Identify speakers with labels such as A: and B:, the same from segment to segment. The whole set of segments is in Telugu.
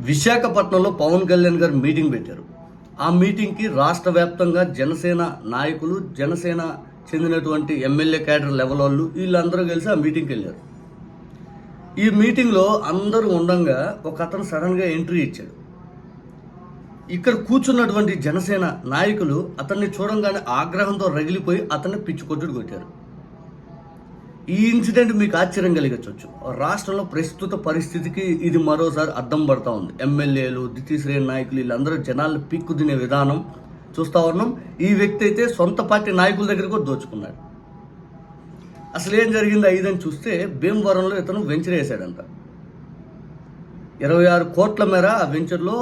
A: విశాఖపట్నంలో పవన్ కళ్యాణ్ గారు మీటింగ్ పెట్టారు. ఆ మీటింగ్కి రాష్ట్ర వ్యాప్తంగా జనసేన నాయకులు జనసేన చెందినటువంటి ఎమ్మెల్యే క్యాడర్ లెవెల్ వాళ్ళు వీళ్ళందరూ కలిసి ఆ మీటింగ్కి వెళ్ళారు. ఈ మీటింగ్లో అందరూ ఉండంగా ఒక అతను సడన్గా ఎంట్రీ ఇచ్చాడు. ఇక్కడ కూర్చున్నటువంటి జనసేన నాయకులు అతన్ని చూడంగానే ఆగ్రహంతో రగిలిపోయి అతన్ని పిచ్చి కొట్టుడు కొట్టారు. ఈ ఇన్సిడెంట్ మీకు ఆశ్చర్యం కలిగించవచ్చు. రాష్ట్రంలో ప్రస్తుత పరిస్థితికి ఇది మరోసారి అద్దం పడతా ఉంది. ఎమ్మెల్యేలు ద్వితీయ నాయకులు వీళ్ళందరూ జనాలు పిక్కు తినే విధానం చూస్తా ఉన్నాం. ఈ వ్యక్తి అయితే సొంత పార్టీ నాయకుల దగ్గర కూడా దోచుకున్నాడు. అసలు ఏం జరిగింది? ఐదని చూస్తే భీమవరంలో ఇతను వెంచర్ వేశాడంట ఇరవై ఆరు కోట్ల మేర ఆ వెంచర్లో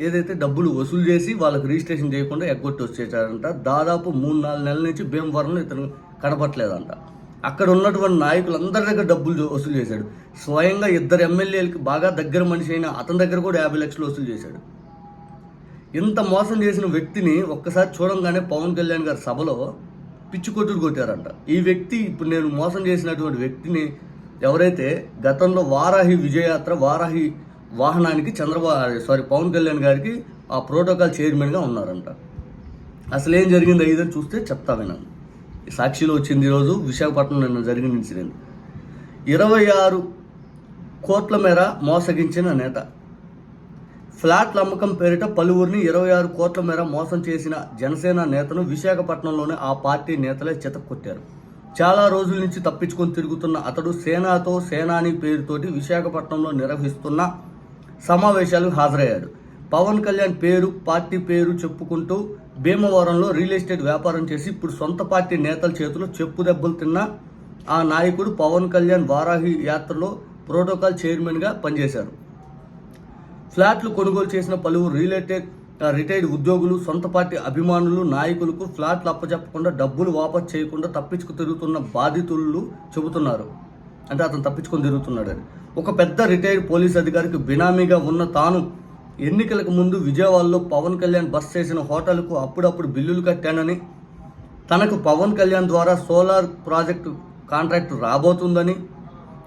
A: ఏదైతే డబ్బులు వసూలు చేసి వాళ్ళకి రిజిస్ట్రేషన్ చేయకుండా ఎగ్గొట్టి వచ్చేసాడంట దాదాపు మూడు నాలుగు నెలల నుంచి భీమవరంలో ఇతను కనపట్లేదంట అక్కడ ఉన్నటువంటి నాయకులందరి దగ్గర డబ్బులు వసూలు చేశాడు. స్వయంగా ఇద్దరు ఎమ్మెల్యేలకి బాగా దగ్గర మనిషి అయిన అతని దగ్గర కూడా యాభై లక్షలు వసూలు చేశాడు. ఇంత మోసం చేసిన వ్యక్తిని ఒక్కసారి చూడంగానే పవన్ కళ్యాణ్ గారి సభలో పిచ్చి కొట్టుడు కొట్టారంట. ఈ వ్యక్తి ఇప్పుడు నేను మోసం చేసినటువంటి వ్యక్తిని ఎవరైతే గతంలో వారాహి విజయయాత్ర వారాహి వాహనానికి చంద్రబాబు సారీ పవన్ కళ్యాణ్ గారికి ఆ ప్రోటోకాల్ చైర్మన్గా ఉన్నారంట. అసలు ఏం జరిగింది ఐదో చూస్తే చెప్తా విన్నాను సాక్షిలో వచ్చింది ఈరోజు విశాఖపట్నం నిన్న జరిగిన ఇన్సిడెంట్ ఇరవై ఆరు కోట్ల మేర మోసగించిన నేత. ఫ్లాట్ల అమ్మకం పేరిట పలువురిని ఇరవై ఆరు కోట్ల మేర మోసం చేసిన జనసేన నేతను విశాఖపట్నంలోనే ఆ పార్టీ నేతలే చెతక్కొట్టారు. చాలా రోజుల నుంచి తప్పించుకొని తిరుగుతున్న అతడు సేనాతో సేనాని పేరుతోటి విశాఖపట్నంలో నిర్వహిస్తున్న సమావేశాలకు హాజరయ్యాడు. పవన్ కళ్యాణ్ పేరు పార్టీ పేరు చెప్పుకుంటూ భీమవరంలో రియల్ ఎస్టేట్ వ్యాపారం చేసి ఇప్పుడు సొంత పార్టీ నేతల చేతిలో చెప్పు దెబ్బలు తిన్న ఆ నాయకుడు పవన్ కళ్యాణ్ వారాహి యాత్రలో ప్రోటోకాల్ చైర్మన్గా పనిచేశారు. ఫ్లాట్లు కొనుగోలు చేసిన పలువురు రియల్ రిటైర్డ్ ఉద్యోగులు సొంత పార్టీ అభిమానులు నాయకులకు ఫ్లాట్లు అప్పచెప్పకుండా డబ్బులు వాపస్ చేయకుండా తప్పించుకు తిరుగుతున్న బాధితులు చెబుతున్నారు. అంటే అతను తప్పించుకొని తిరుగుతున్నాడని ఒక పెద్ద రిటైర్డ్ పోలీస్ అధికారికి బినామీగా ఉన్న తాను ఎన్నికలకు ముందు విజయవాడలో పవన్ కళ్యాణ్ బస్ చేసిన హోటల్కు అప్పుడప్పుడు బిల్లులు కట్టానని తనకు పవన్ కళ్యాణ్ ద్వారా సోలార్ ప్రాజెక్టు కాంట్రాక్ట్ రాబోతుందని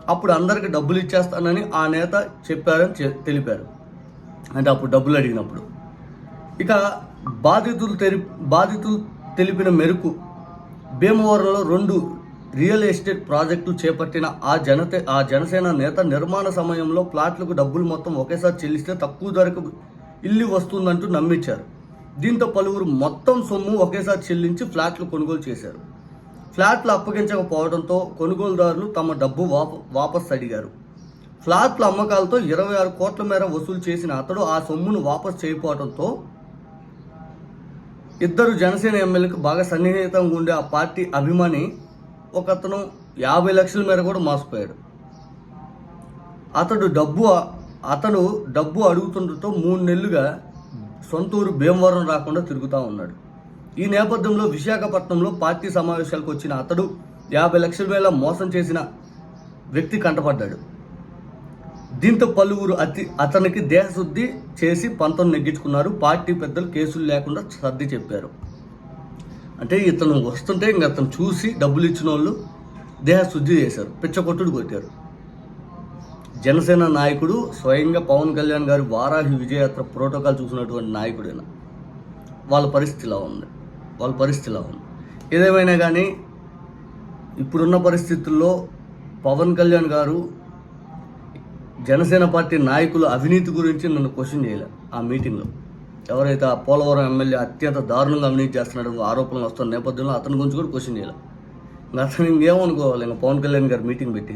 A: అప్పుడు అందరికి డబ్బులు ఇచ్చేస్తానని ఆ నేత చెప్పారని తెలిపారు. అంటే అప్పుడు డబ్బులు అడిగినప్పుడు. ఇక బాధితులు తెలి బాధితులు తెలిపిన మేరకు భీమవరంలో రెండు రియల్ ఎస్టేట్ ప్రాజెక్టు చేపట్టిన ఆ జనతే ఆ జనసేన నేత నిర్మాణ సమయంలో ప్లాట్లకు డబ్బులు మొత్తం ఒకేసారి చెల్లిస్తే తక్కువ ధరకు ఇల్లు వస్తుందంటూ నమ్మించారు. దీంతో పలువురు మొత్తం సొమ్ము ఒకేసారి చెల్లించి ఫ్లాట్లు కొనుగోలు చేశారు. ఫ్లాట్లు అప్పగించకపోవడంతో కొనుగోలుదారులు తమ డబ్బు వాప వాపస్ అడిగారు. ఫ్లాట్ల అమ్మకాలతో ఇరవై ఆరు కోట్ల మేర వసూలు చేసిన అతడు ఆ సొమ్మును వాపస్ చేయకపోవడంతో ఇద్దరు జనసేన ఎమ్మెల్యేలకు బాగా సన్నిహితంగా ఉండే ఆ పార్టీ అభిమాని ఒక అతను యాభై లక్షల మేర కూడా మోసపోయాడు. అతడు డబ్బు అతడు డబ్బు అడుగుతుండటంతో మూడు నెలలుగా సొంత ఊరు భీమవరం రాకుండా తిరుగుతూ ఉన్నాడు. ఈ నేపథ్యంలో విశాఖపట్నంలో పార్టీ సమావేశాలకు వచ్చిన అతడు యాభై లక్షల వేల మోసం చేసిన వ్యక్తి కంటపడ్డాడు. దీంతో పలువురు అతి అతనికి దేహశుద్ధి చేసి పంతం నెగ్గించుకున్నారు. పార్టీ పెద్దలు కేసులు లేకుండా సర్ది చెప్పారు. అంటే ఇతను వస్తుంటే ఇంక అతను చూసి డబ్బులు ఇచ్చిన వాళ్ళు దేహశుద్ధి చేశారు. పిచ్చకొట్టుడు కొట్టారు. జనసేన నాయకుడు స్వయంగా పవన్ కళ్యాణ్ గారి వారాహి విజయయాత్ర ప్రోటోకాల్ చూసినటువంటి నాయకుడైన వాళ్ళ పరిస్థితి ఇలా ఉంది. వాళ్ళ పరిస్థితి ఇలా ఉంది. ఏదేమైనా కానీ ఇప్పుడున్న పరిస్థితుల్లో పవన్ కళ్యాణ్ గారు జనసేన పార్టీ నాయకుల అవినీతి గురించి నన్ను క్వశ్చన్ చేయలే ఆ మీటింగ్లో. ఎవరైతే ఆ పోలవరం ఎమ్మెల్యే అత్యంత దారుణంగా అవినీతి చేస్తున్నాడు ఆరోపణలు వస్తున్న నేపథ్యంలో అతని గురించి కూడా క్వశ్చన్ చేయాలి. ఇంకా అతను ఇంకేమనుకోవాలి ఇంకా పవన్ కళ్యాణ్ గారు మీటింగ్ పెట్టి